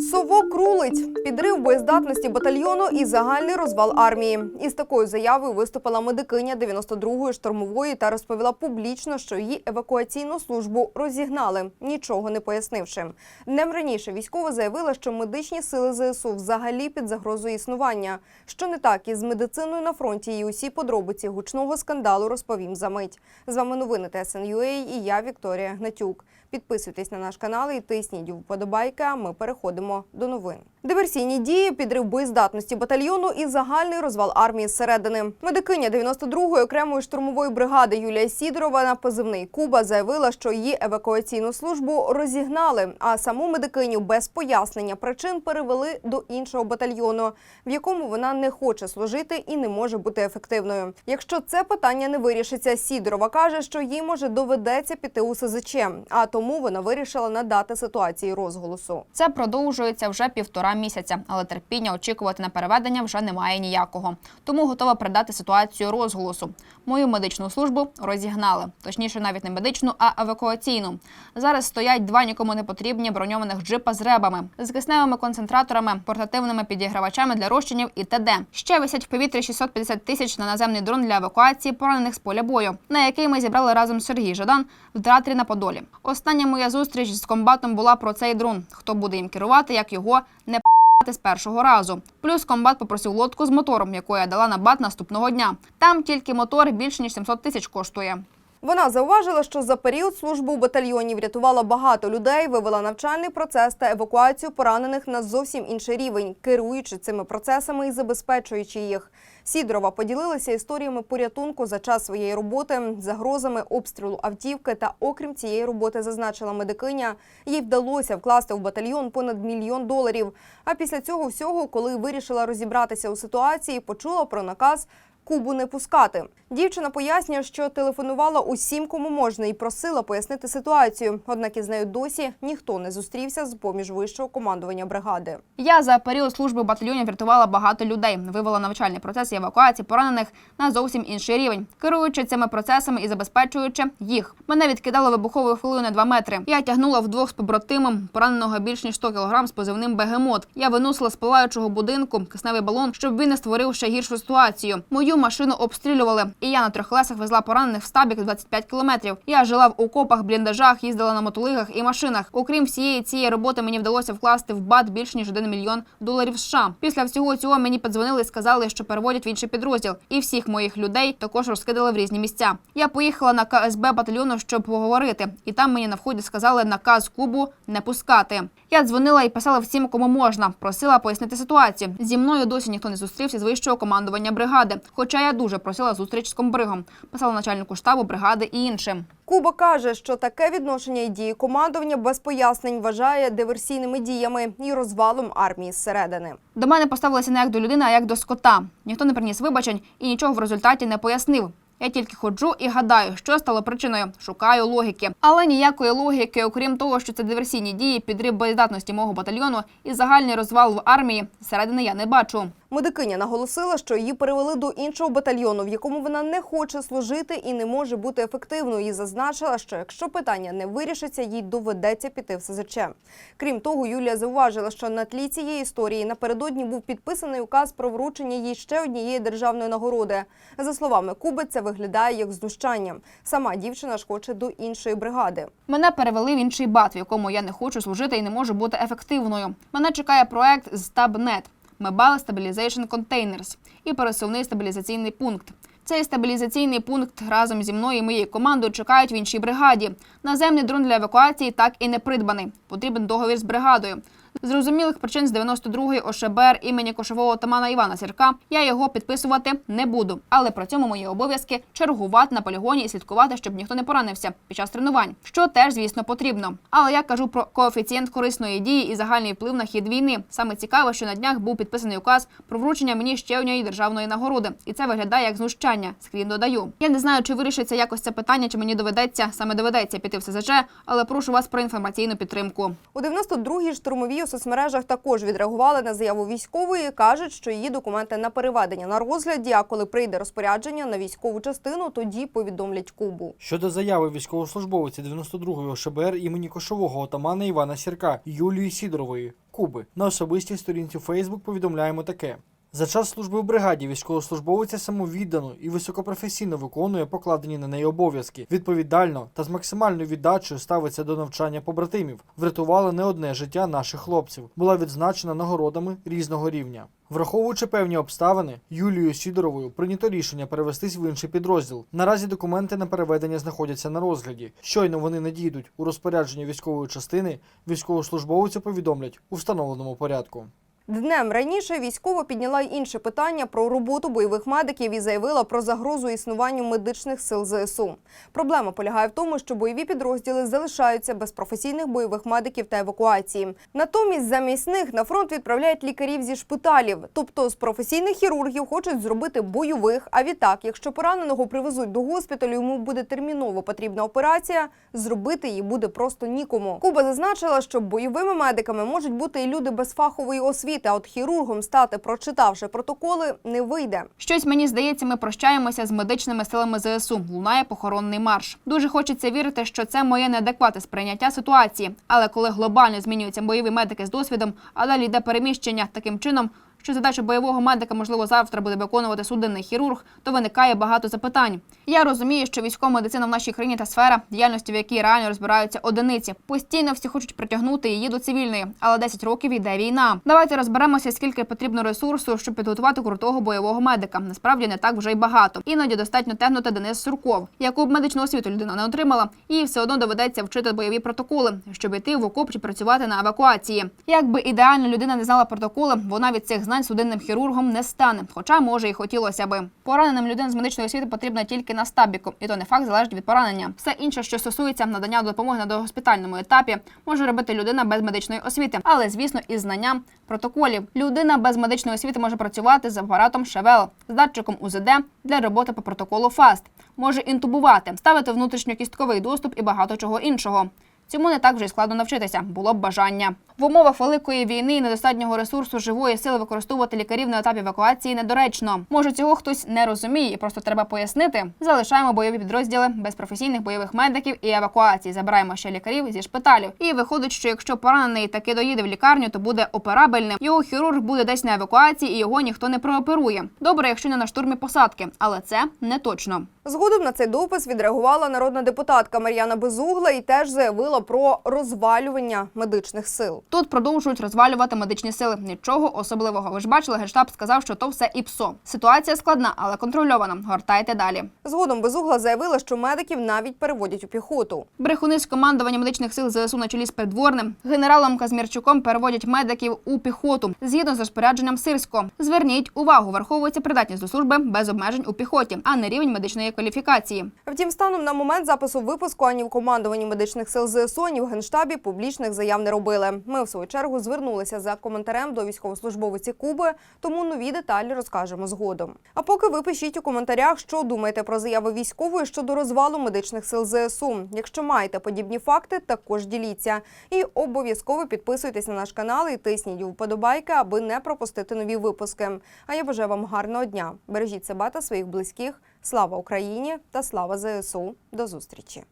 Совок рулить, підрив боєздатності батальйону і загальний розвал армії. Із такою заявою виступила медикиня 92-ї штурмової та розповіла публічно, що її евакуаційну службу розігнали, нічого не пояснивши. Днем раніше військова заявила, що медичні сили ЗСУ взагалі під загрозою існування. Що не так із медициною на фронті і усі подробиці гучного скандалу розповім за мить. З вами новини ТСНЮА і я Вікторія Гнатюк. Підписуйтесь на наш канал і тисніть вподобайки. А ми переходимо до новин. Диверсійні дії, підрив боєздатності батальйону і загальний розвал армії зсередини. Медикиня 92-ї окремої штурмової бригади Юлія Сідорова на позивний Куба заявила, що її евакуаційну службу розігнали, а саму медикиню без пояснення причин перевели до іншого батальйону, в якому вона не хоче служити і не може бути ефективною. Якщо це питання не вирішиться, Сідорова каже, що їй може доведеться піти у СЗЧ, а тому вона вирішила надати ситуації розголосу. Це продовжується вже півтора місяця, але терпіння очікувати на переведення вже немає ніякого. Тому готова передати ситуацію розголосу. Мою медичну службу розігнали, точніше, навіть не медичну, а евакуаційну. Зараз стоять два нікому не потрібні броньованих джипа з ребами, з кисневими концентраторами, портативними підігравачами для розчинів і т.д. Ще висять в повітрі 650 тисяч на наземний дрон для евакуації поранених з поля бою, на який ми зібрали разом Сергій Жадан в театрі на Подолі. Остання моя зустріч з комбатом була про цей дрон. Хто буде їм керувати, як його не з першого разу. Плюс комбат попросив лодку з мотором, яку я дала на бат наступного дня. Там тільки мотор більше ніж 700 тисяч коштує. Вона зауважила, що за період служби у батальйоні врятувала багато людей, вивела навчальний процес та евакуацію поранених на зовсім інший рівень, керуючи цими процесами і забезпечуючи їх. Сідорова поділилася історіями порятунку за час своєї роботи, загрозами обстрілу автівки. Та окрім цієї роботи, зазначила медикиня, їй вдалося вкласти в батальйон понад мільйон доларів. А після цього всього, коли вирішила розібратися у ситуації, почула про наказ Кубу не пускати. Дівчина пояснює, що телефонувала усім, кому можна, і просила пояснити ситуацію. Однак із нею досі ніхто не зустрівся з поміж вищого командування бригади. Я за період служби в батальйоні врятувала багато людей, вивела навчальний процес евакуації поранених на зовсім інший рівень, керуючи цими процесами і забезпечуючи їх. Мене відкидало вибуховою хвилею на 2 метри. Я тягнула вдвох з побратимом пораненого більш ніж 100 кг з позивним бегемот. Я виносила з палаючого будинку кисневий балон, щоб він не створив ще гіршу ситуацію. Мою машину обстрілювали, і я на трьох колесах везла поранених в стабік 25 кілометрів. Я жила в окопах, бліндажах, їздила на мотолигах і машинах. Окрім всієї цієї роботи, мені вдалося вкласти в бат більш ніж 1 мільйон доларів США. Після всього цього мені подзвонили і сказали, що переводять в інший підрозділ, і всіх моїх людей також розкидали в різні місця. Я поїхала на КСБ батальйону, щоб поговорити, і там мені на вході сказали наказ Кубу не пускати. Я дзвонила і писала всім, кому можна. Просила пояснити ситуацію. Зі мною досі ніхто не зустрівся з вищого командування бригади. Хоча я дуже просила зустріч з комбригом. Писала начальнику штабу бригади і іншим. Куба каже, що таке відношення і дії командування без пояснень вважає диверсійними діями і розвалом армії зсередини. До мене поставилися не як до людини, а як до скота. Ніхто не приніс вибачень і нічого в результаті не пояснив. Я тільки ходжу і гадаю, що стало причиною. Шукаю логіки. Але ніякої логіки, окрім того, що це диверсійні дії, підрив боєздатності мого батальйону і загальний розвал в армії, зсередини я не бачу. Медикиня наголосила, що її перевели до іншого батальйону, в якому вона не хоче служити і не може бути ефективною. І зазначила, що якщо питання не вирішиться, їй доведеться піти в СЗЧ. Крім того, Юлія зауважила, що на тлі цієї історії напередодні був підписаний указ про вручення їй ще однієї державної нагороди. За словами Куби, це виглядає як знущання. Сама дівчина ж хоче до іншої бригади. Мене перевели в інший бат, в якому я не хочу служити і не можу бути ефективною. Мене чекає проект з Tabnet Mobile Stabilization Containers і пересувний стабілізаційний пункт. Цей стабілізаційний пункт разом зі мною і моєю командою чекають в іншій бригаді. Наземний дрон для евакуації так і не придбаний. Потрібен договір з бригадою. Зрозумілих причин з 92-ї ОШБР імені кошового отамана Івана Сірка я його підписувати не буду. Але при цьому мої обов'язки чергувати на полігоні і слідкувати, щоб ніхто не поранився під час тренувань, що теж, звісно, потрібно. Але я кажу про коефіцієнт корисної дії і загальний вплив на хід війни. Саме цікаве, що на днях був підписаний указ про вручення мені ще однієї державної нагороди, і це виглядає як знущання. Скрін додаю. Я не знаю, чи вирішиться якось це питання, чи мені доведеться саме доведеться піти в СЗЧ, але прошу вас про інформаційну підтримку. У 92-й штурмовій у соцмережах також відреагували на заяву військової. кажуть, що її документи на переведення на розгляді. А коли прийде розпорядження на військову частину, тоді повідомлять Кубу. Щодо заяви військовослужбовиці 92-ї ОШБР імені кошового отамана Івана Сірка Юлії Сідорової. Куби. На особистій сторінці Facebook повідомляємо таке. За час служби в бригаді військовослужбовиця самовіддано і високопрофесійно виконує покладені на неї обов'язки, відповідально та з максимальною віддачею ставиться до навчання побратимів, врятувала не одне життя наших хлопців, була відзначена нагородами різного рівня. Враховуючи певні обставини, Юлією Сідоровою прийнято рішення перевестись в інший підрозділ. Наразі документи на переведення знаходяться на розгляді. Щойно вони надійдуть у розпорядження військової частини, військовослужбовцю повідомлять у встановленому порядку. Днем раніше військова підняла й інше питання про роботу бойових медиків і заявила про загрозу існуванню медичних сил ЗСУ. Проблема полягає в тому, що бойові підрозділи залишаються без професійних бойових медиків та евакуації. Натомість замість них на фронт відправляють лікарів зі шпиталів, тобто з професійних хірургів хочуть зробити бойових. А відтак, якщо пораненого привезуть до госпіталю, йому буде терміново потрібна операція. Зробити її буде просто нікому. Куба зазначила, що бойовими медиками можуть бути і люди без фахової освіти. А от хірургом стати, прочитавши протоколи, не вийде. Щось мені здається, ми прощаємося з медичними силами ЗСУ. Лунає похоронний марш. Дуже хочеться вірити, що це моє неадекватне сприйняття ситуації. Але коли глобально змінюються бойові медики з досвідом, а далі йде переміщення таким чином. Що задачу бойового медика, можливо, завтра буде виконувати судинний хірург, то виникає багато запитань. Я розумію, що військова медицина в нашій країні та сфера, діяльності в якій реально розбираються одиниці. Постійно всі хочуть притягнути її до цивільної, але 10 років йде війна. Давайте розберемося, скільки потрібно ресурсу, щоб підготувати крутого бойового медика. Насправді не так вже й багато. Іноді достатньо тегнути Денис Сурков, яку б медичну освіту людина не отримала, і все одно доведеться вчити бойові протоколи, щоб йти в окоп чи працювати на евакуації. Якби ідеально людина не знала протоколи, вона від цих знань судинним хірургом не стане. Хоча може і хотілося би. Пораненим людям з медичної освіти потрібна тільки на стабіку, і то не факт залежить від поранення. Все інше, що стосується надання допомоги на догоспітальному етапі, може робити людина без медичної освіти, але звісно із знанням протоколів. Людина без медичної освіти може працювати з апаратом ШВЛ, з датчиком УЗД для роботи по протоколу ФАСТ, може інтубувати, ставити внутрішньокістковий доступ і багато чого іншого. Цьому не так вже й складно навчитися, було б бажання. В умовах великої війни і недостатнього ресурсу живої сили використовувати лікарів на етапі евакуації недоречно. Може, цього хтось не розуміє, і просто треба пояснити. Залишаємо бойові підрозділи без професійних бойових медиків і евакуації. Забираємо ще лікарів зі шпиталів. І виходить, що якщо поранений таки доїде в лікарню, то буде операбельним. Його хірург буде десь на евакуації, і його ніхто не прооперує. Добре, якщо не на штурмі посадки, але це не точно. Згодом на цей допис відреагувала народна депутатка Мар'яна Безугла і теж заявила про розвалювання медичних сил. Тут продовжують розвалювати медичні сили. Нічого особливого. Ви ж бачили, генштаб сказав, що то все ІПСО. Ситуація складна, але контрольована. Гортайте далі. Згодом Безугла заявила, що медиків навіть переводять у піхоту. Брехуни з командування медичних сил ЗСУ на чолі з придворним генералом Казмірчуком переводять медиків у піхоту згідно з розпорядженням Сирського. Зверніть увагу, враховується придатність до служби без обмежень у піхоті, а не рівень медичної кваліфікації. Втім, станом на момент запису випуску ані в командуванні медичних сил ЗСУ, ані в генштабі публічних заяв не робили. Ми в свою чергу звернулися за коментарем до військовослужбовиці Куби, тому нові деталі розкажемо згодом. А поки ви пишіть у коментарях, що думаєте про заяви військової щодо розвалу медичних сил ЗСУ. Якщо маєте подібні факти, також діліться. І обов'язково підписуйтесь на наш канал і тисніть вподобайки, аби не пропустити нові випуски. А я бажаю вам гарного дня. Бережіть себе та своїх близьких. Слава Україні та слава ЗСУ. До зустрічі.